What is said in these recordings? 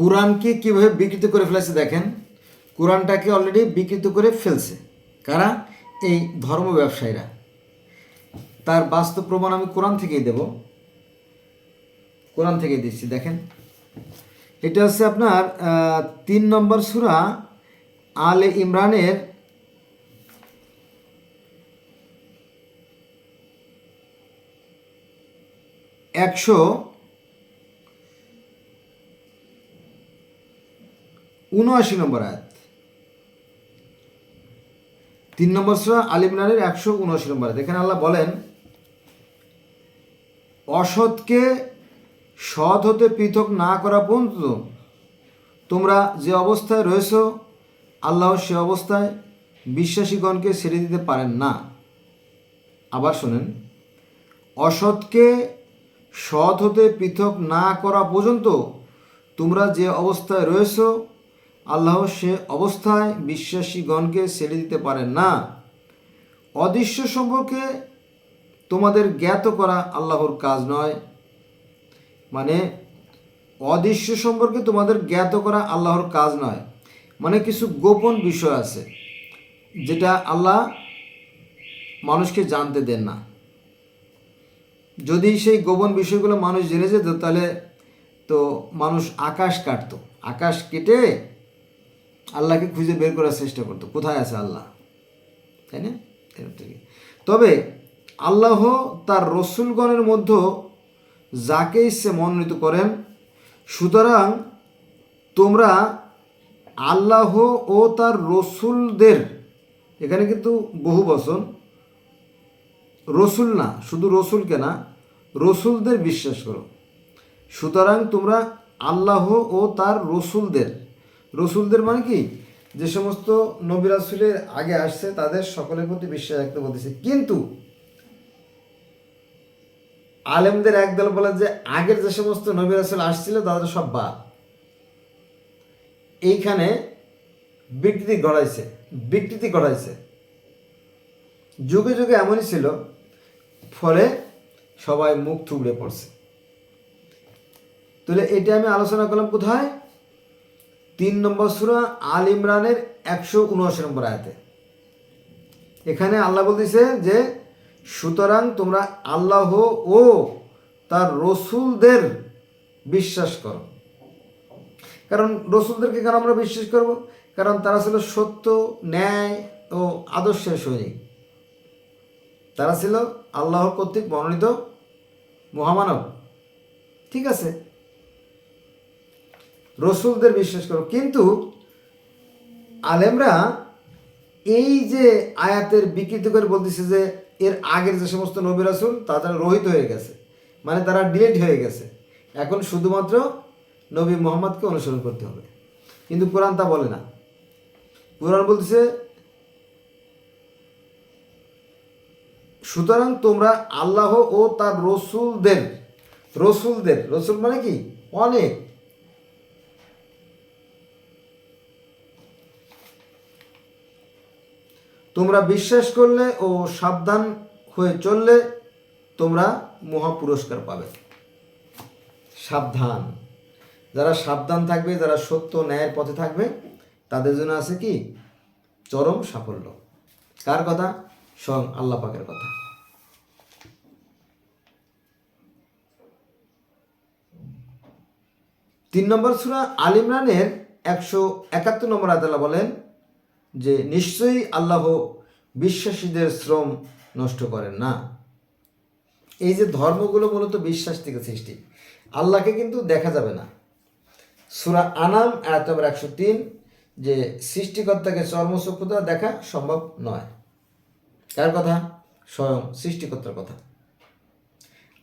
কোরআনকে কীভাবে বিকৃত করে ফেলেছে দেখেন? কোরআনটাকে অলরেডি বিকৃত করে ফেলছে। কারা? এই ধর্ম ব্যবসায়ীরা। তার বাস্তব প্রমাণ আমি কোরআন থেকেই দেব। কোরআন থেকেই দিচ্ছি, দেখেন। এটা হচ্ছে আপনার তিন নম্বর সুরা আলে ইমরানের একশো উনআশি নম্বর আয়াত। তিন নম্বর সুরা আল ইমরানের একশো উনআশি নম্বর আয়াত। এখানে আল্লাহ বলেন, অসৎকে সৎ হতে পৃথক না করা পর্যন্ত তোমরা যে অবস্থায় রয়েছ, আল্লাহ সে অবস্থায় বিশ্বাসীগণকে ছেড়ে দিতে পারেন না। আবার শোনেন, অসৎকে সৎ হতে পৃথক না করা পর্যন্ত তোমরা যে অবস্থায় রয়েছ আল্লাহ সে অবস্থায় বিশ্বাসীগণকে ছেড়ে দিতে পারেন না। অদৃশ্য সম্পর্কে তোমাদের জ্ঞাত করা আল্লাহর কাজ নয়। মানে অদৃশ্য সম্পর্কে তোমাদের জ্ঞাত করা আল্লাহর কাজ নয়। মানে কিছু গোপন বিষয় আছে, যেটা আল্লাহ মানুষকে জানতে দেন না। যদি সেই গোপন বিষয়গুলো মানুষ জেনে যেত, তাহলে তো মানুষ আকাশ কাটতো। আকাশ কেটে আল্লাহকে খুঁজে বের করার চেষ্টা করতো। কোথায় আছে আল্লাহ? তাই না? থেকে। তবে আল্লাহ তার রসুলগণের মধ্যে যাকে ইচ্ছে মনোনীত করেন, সুতরাং তোমরা আল্লাহ ও তার রসুলদের, এখানে কিন্তু বহু বচন, রসুল না, শুধু রসুলকে না, রসুলদের বিশ্বাস করো। সুতরাং তোমরা আল্লাহ ও তার রসুলদের রসুলদের মানে কি? যে সমস্ত নবী রাসুলের আগে আসছে, তাদের সকলের প্রতি বিশ্বাস রাখতে বলতেছে। কিন্তু আলেমদের একদল বলে যে, আগের যে সমস্ত নবী রাসুল আসছিল, তাদের সব বাদ। এইখানে বিকৃতি ঘটাইছে বিকৃতি ঘটাইছে। যুগে যুগে এমনই ছিল, ফলে সবাই মুখ থুবড়ে পড়ছে। তাহলে এটা আমি আলোচনা করলাম কোথায়? তিন নম্বর সুরা আল ইমরানের একশো উনআশি নম্বর আয়াতে। এখানে আল্লাহ বলতেছে যে, সুতরাং তোমরা আল্লাহ ও তার রসুলদের বিশ্বাস করো। কারণ রসুলদেরকে কেন আমরা বিশ্বাস করব? কারণ তারা ছিল সত্য, ন্যায় ও আদর্শের সৈনিক। তারা ছিল আল্লাহ কর্তৃক মনোনীত মহামানব। ঠিক আছে? রসুলদের বিশ্বাস করো। কিন্তু আলেমরা এই যে আয়াতের বিকৃত করে বলতেছে যে এর আগের যে সমস্ত নবী রাসুল তারা রহিত হয়ে গেছে। মানে তারা ডিলেট হয়ে গেছে। এখন শুধুমাত্র নবী মোহাম্মদকে অনুসরণ করতে হবে। কিন্তু কোরআন তা বলে না। কোরআন বলতেছে, সুতরাং তোমরা আল্লাহ ও তার রসুলদের রসুলদের, রসুল মানে কি? অনেক। তোমরা বিশ্বাস করলে ও সাবধান হয়ে চললে তোমরা মহা পুরস্কার পাবে। সাবধান। যারা সাবধান থাকবে, যারা সত্য ন্যায়ের পথে থাকবে, তাদের জন্য আছে কি? চরম সাফল্য। কার কথা? স্বয়ং আল্লাহ পাকের কথা। তিন নম্বর সুরা আল ইমরানের একশো একাত্তর নম্বর আদাল্লাহ বলেন যে নিশ্চয়ই আল্লাহ বিশ্বাসীদের শ্রম নষ্ট করেন না। এই যে ধর্মগুলো মূলত বিশ্বাস থেকে সৃষ্টি, আল্লাহকে কিন্তু দেখা যাবে না। সুরা আনাম, আয়াত একশো তিন, যে সৃষ্টিকর্তাকে চর্মচক্ষুতা দেখা সম্ভব নয়। কার কথা? স্বয়ং সৃষ্টিকর্তার কথা।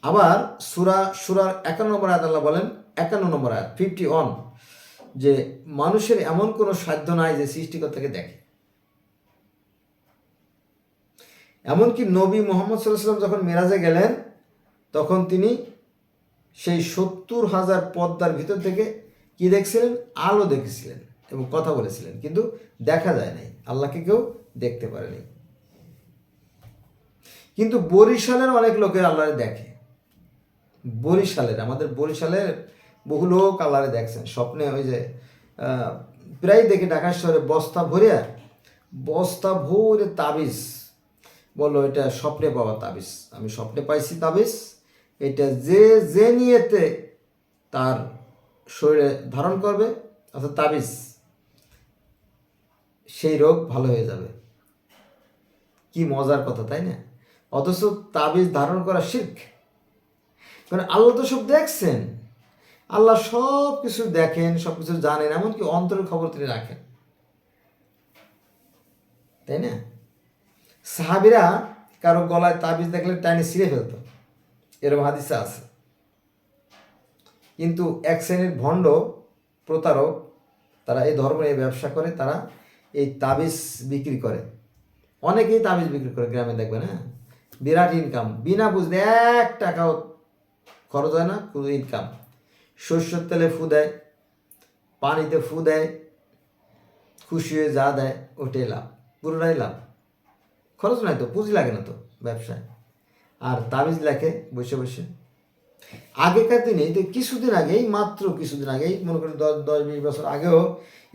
আবার সুরা, সুরার একান্ন নম্বর আয়াত আল্লাহ বলেন, একান্ন নম্বর আয়াত ফিফটি ওয়ান যে মানুষের এমন কোনো সাধ্য নাই যে সৃষ্টিকর্তাকে দেখে। এমনকি নবী মোহাম্মদ সাল্লাম যখন মেরাজে গেলেন, তখন তিনি সেই সত্তর হাজার পদ্মার ভিতর থেকে কি দেখছিলেন? আলো দেখেছিলেন এবং কথা বলেছিলেন। কিন্তু দেখা যায় নাই। আল্লাহকে কেউ দেখতে পারেনি কিন্তু বরিশালের অনেক লোকের আল্লাহ দেখে। বরিশালের, আমাদের বরিশালের বহু লোক আল্লাহরে দেখছেন। স্বপ্নে ওই যে প্রায় দেখি ঢাকা শহরে বস্তা ভরিয়া বস্তা ভরে তাবিজ। বলল, এটা স্বপ্নে পাওয়া তাবিজ। আমি স্বপ্নে পাইছি তাবিজ। এটা যে যে নিয়েতে তার শরীরে ধারণ করবে, অর্থাৎ তাবিজ, সেই রোগ ভালো হয়ে যাবে। কি মজার কথা, তাই না? অথচ তাবিজ ধারণ করা শির্ক। কারণ আল্লাহ তো সব দেখছেন। আল্লাহ সব কিছু দেখেন সব কিছু জানেন, এমনকি অন্তরের খবর তিনি রাখেন। তাই না? সাহাবিরা কারও গলায় তাবিজ দেখলে টাইনে ছিঁড়ে ফেলতো। এরকম হাদিসা আছে। কিন্তু এক শ্রেণির ভণ্ড প্রতারক, তারা এই ধর্ম নিয়ে ব্যবসা করে, তারা এই তাবিজ বিক্রি করে। অনেকেই তাবিজ বিক্রি করে, গ্রামে দেখবেন হ্যাঁ? বিরাট ইনকাম বিনা বুঝতে এক টাকাও খরচ হয় না শুধু ইনকাম সর্ষের তেলে ফু দেয়, পানিতে ফু দেয়, খুশি হয়ে যা দেয়, ওটাই লাভ, পুরোটাই লাভ। খরচ নাই তো, পুঁজি লাগে না তো ব্যবসায়। আর তাবিজ লেখে বসে বসে। আগেকার দিনে তো কিছুদিন আগেই মাত্র কিছুদিন আগেই মনে করি দশ দশ, বিশ বছর আগেও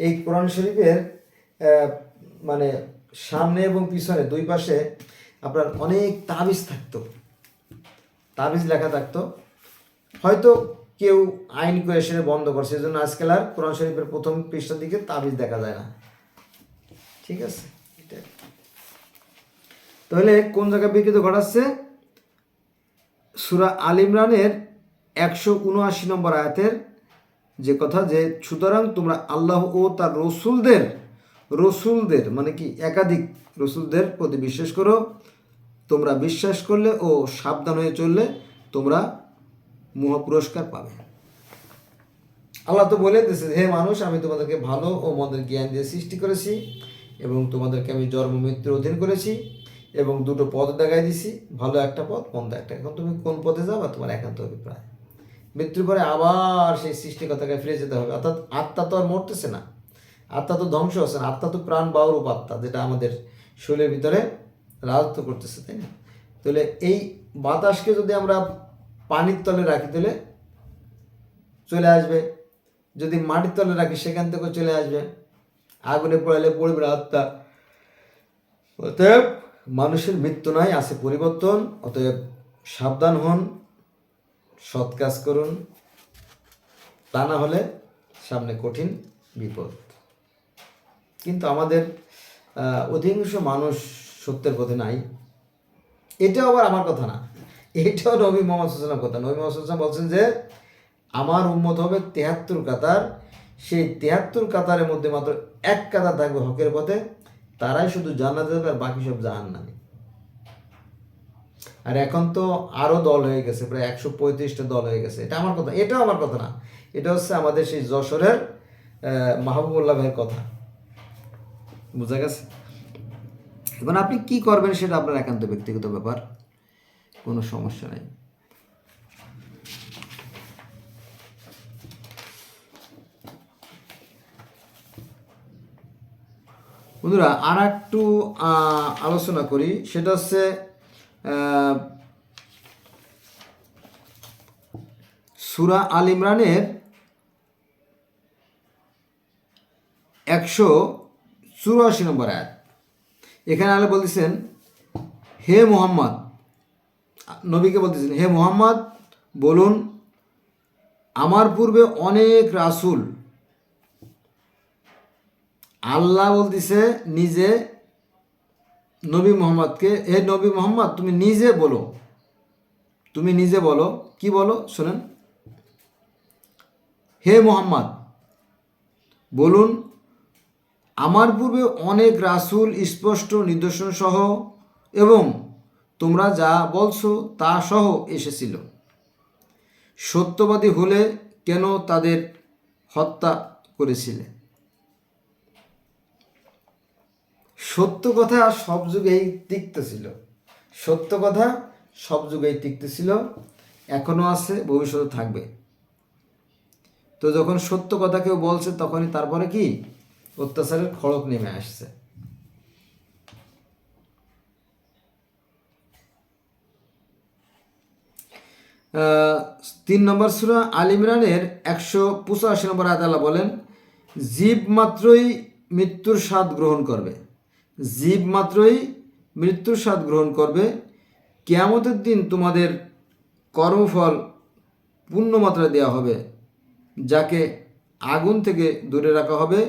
এই কোরআন শরীফের মানে সামনে এবং পিছনে দুই পাশে আপনার অনেক তাবিজ থাকতো। তাবিজ লেখা থাকতো। হয়তো কেউ আইন করে সেটা বন্ধ করছে এই জন্য আজকাল আর কোরআন শরীফের প্রথম পৃষ্ঠার দিকে তাবিজ দেখা যায় না। ঠিক আছে। তাহলে কোন জায়গায় বিকৃত ঘটাচ্ছে? সুরা আল ইমরানের একশো উনআশি নম্বর আয়াতের যে কথা যে, সুতরাং তোমরা আল্লাহ ও তার রসুলদের রসুলদের মানে কি একাধিক রসুলদের প্রতি বিশ্বাস করো, তোমরা বিশ্বাস করলে ও সাবধান হয়ে চললে তোমরা মহা পুরস্কার পাবে। আল্লাহ তো বলে দিয়েছে, হে মানুষ, আমি তোমাদেরকে ভালো ও মন্দের জ্ঞান দিয়ে সৃষ্টি করেছি এবং তোমাদেরকে আমি জন্ম, মৃত্যুর অধীন করেছি এবং দুটো পথ দেখাই দিছি ভালো একটা পথ মন্দ একটা। এখন তুমি কোন পথে যাবা তোমার একান্ত অভিপ্রায়? মৃত্যুর পরে আবার সেই সৃষ্টিকতাকে ফিরে যেতে হবে। অর্থাৎ আত্মা তো আর মরতেছে না। আত্মা তো ধ্বংস হচ্ছে না। আত্মা তো প্রাণ বাউরূপ আত্মা যেটা আমাদের শরীরের ভিতরে রাজত্ব করতেছে, তাই না? তাহলে এই বাতাসকে যদি আমরা পানির তলে রাখি তাহলে চলে আসবে। যদি মাটির তলে রাখি, সেখান থেকে চলে আসবে। আগুনে পড়ালে পড়বে আত্মা। অতএব মানুষের মৃত্যু নয় আছে পরিবর্তন। অতএব সাবধান হন, সৎ কাজ করুন। তা না হলে সামনে কঠিন বিপদ। কিন্তু আমাদের অধিকাংশ মানুষ সত্যের পথে নাই। এটাও আবার আমার কথা না। এটাও নবী মোহাম্মদ সাল্লাম কথা। নবী মোহাম্মদ সাল্লাম বলছেন যে, আমার উম্মত হবে তেহাত্তর কাতার। সেই তেহাত্তর কাতারের মধ্যে মাত্র এক কাতার থাকবে হকের পথে। তারাই শুধু জান্নাতে যাবে আর বাকি সব জাহান নামে আর এখন তো আরও দল হয়ে গেছে, প্রায় একশো পঁয়ত্রিশটা দল হয়ে গেছে। এটা আমার কথা, এটাও আমার কথা না। এটা হচ্ছে আমাদের সেই যশোরের মাহবুবুল্লাহ ভাইয়ের কথা। বোঝা গেছে? এখন আপনি কি করবেন সেটা আপনার একান্ত ব্যক্তিগত ব্যাপার। কোনো সমস্যা নেই। বন্ধুরা আর একটু আলোচনা করি। সেটা হচ্ছে সুরা আল ইমরানের একশো চুরাশি নম্বর আয়াত। এখানে আলো বলতেছেন, হে মোহাম্মদ নবীকে বলতেছেন হে মোহাম্মদ, বলুন, আমার পূর্বে অনেক রাসূল আল্লাহ বলতেছে নিজে নবী মোহাম্মদকে, হে নবী মোহাম্মদ, তুমি নিজে বলো। তুমি নিজে বলো। কি বলো? শোনেন। হে মোহাম্মদ, বলুন, আমার পূর্বে অনেক রাসূল স্পষ্ট নিদর্শন সহ এবং তোমরা যা বলছো তা সহ এসেছিল। সত্যবাদী হলে কেন তাদের হত্যা করেছিলে? সত্য কথা সব যুগেই তিক্ত ছিল। সত্য কথা সব যুগেই তিক্ত ছিল এখনও আছে, ভবিষ্যতে থাকবে। তো যখন সত্য কথা কেউ বলছে, তখনই তারপরে কি? অত্যাচারের খড়ক নেমে আসছে। তিন নম্বর সুরা আল ইমরানের একশো পঁচাশি নম্বর আদালা বলেন, জীব মাত্রই মৃত্যুর স্বাদ গ্রহণ করবে। জীব মাত্রই মৃত্যুর স্বাদ গ্রহণ করবে। কেয়ামতের দিন তোমাদের কর্মফল পূর্ণমাত্রা দেওয়া হবে, যাকে আগুন থেকে দূরে রাখা হবে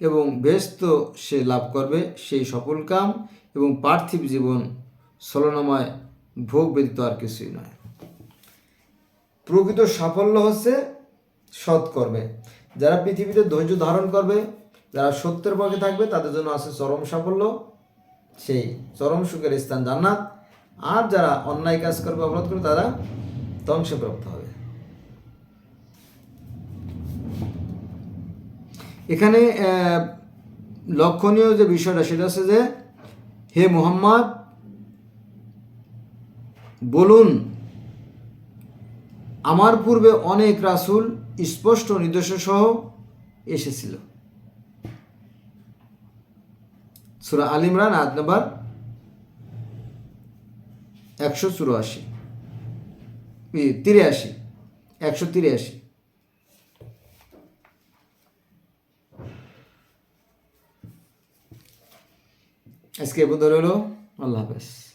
এবং ব্যস্ত সে লাভ করবে সেই সফল কাম এবং পার্থিব জীবন ছলনাময় ভোগ ব্যতীত আর কিছুই নয়। প্রকৃত সাফল্য হচ্ছে সৎ কর্মে। যারা পৃথিবীতে ধৈর্য ধারণ করবে, যারা সত্যের পক্ষে থাকবে, তাদের জন্য আছে চরম সাফল্য, সেই চরম সুখের স্থান জান্নাত। আর যারা অন্যায় কাজ করবে, অপরাধ করবে, তারা ধ্বংসপ্রাপ্ত হবে। এখানে লক্ষণীয় যে বিষয়টা, সেটা হচ্ছে যে, হে মোহাম্মদ, বলুন আমার পূর্বে অনেক রাসূল স্পষ্ট নির্দেশ সহ এসেছিল। সুরা আল ইমরান, আয়াত নাম্বার একশো চুরাশি। তিরাশি, একশো তিরাশি। আজকে এ পর্যন্ত রইল। আল্লাহ হাফেজ।